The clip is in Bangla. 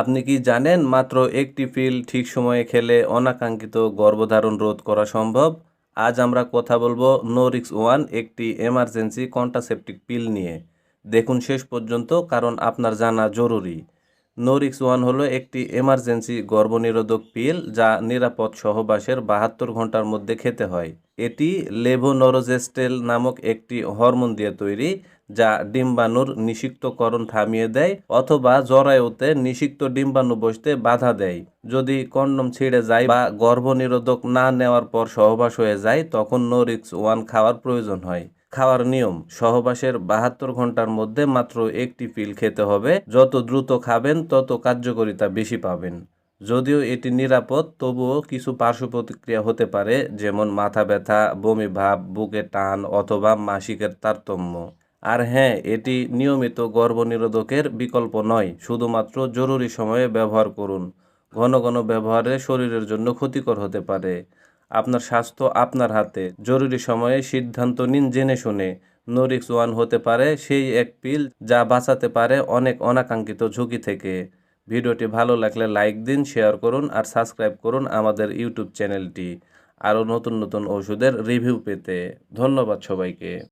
আপনি কি জানেন মাত্র একটি পিল ঠিক সময়ে খেলে অনাকাঙ্ক্ষিত গর্ভধারণ রোধ করা সম্ভব? আজ আমরা কথা বলব নোরিক্স ওয়ান একটি এমার্জেন্সি কন্ট্রাসেপটিক পিল নিয়ে। দেখুন শেষ পর্যন্ত, কারণ আপনার জানা জরুরি। নোরিক্স ওয়ান হলো একটি এমার্জেন্সি গর্ভনিরোধক পিল যা নিরাপদ সহবাসের বাহাত্তর ঘণ্টার মধ্যে খেতে হয়। এটি লেভোনরোজেস্টেল নামক একটি হরমোন দিয়ে তৈরি যা ডিম্বাণুর নিষিক্তকরণ থামিয়ে দেয় অথবা জরায়ুতে নিষিক্ত ডিম্বাণু বসতে বাধা দেয়। যদি কন্ডম ছিঁড়ে যায় বা গর্ভনিরোধক না নেওয়ার পর সহবাস হয়ে যায়, তখন নোরিক্স ওয়ান খাওয়ার প্রয়োজন হয়। খাওয়ার নিয়ম, সহবাসের বাহাত্তর ঘণ্টার মধ্যে মাত্র একটি পিল খেতে হবে। যত দ্রুত খাবেন, তত কার্যকারিতা বেশি পাবেন। যদিও এটি নিরাপদ, তবুও কিছু পার্শ্ব প্রতিক্রিয়া হতে পারে, যেমন মাথা ব্যথা, বমি ভাব, বুকে টান অথবা মাসিকের তারতম্য। আর হ্যাঁ এটি নিয়মিত গর্ভনিরোধকের বিকল্প নয়, শুধুমাত্র জরুরি সময়ে ব্যবহার করুন। ঘন ঘন ব্যবহারে শরীরের জন্য ক্ষতিকর হতে পারে। আপনার স্বাস্থ্য আপনার হাতে। জরুরি সময়ে সিদ্ধান্ত নিন জেনে শুনে। নোরিক্স ওয়ান হতে পারে সেই এক পিল যা বাঁচাতে পারে অনেক অনাকাঙ্ক্ষিত ঝুঁকি থেকে। ভিডিওটি ভালো লাগলে লাইক দিন, শেয়ার করুন আর সাবস্ক্রাইব করুন আমাদের ইউটিউব চ্যানেলটি। আরও নতুন নতুন ওষুধের রিভিউ পেতে। ধন্যবাদ সবাইকে।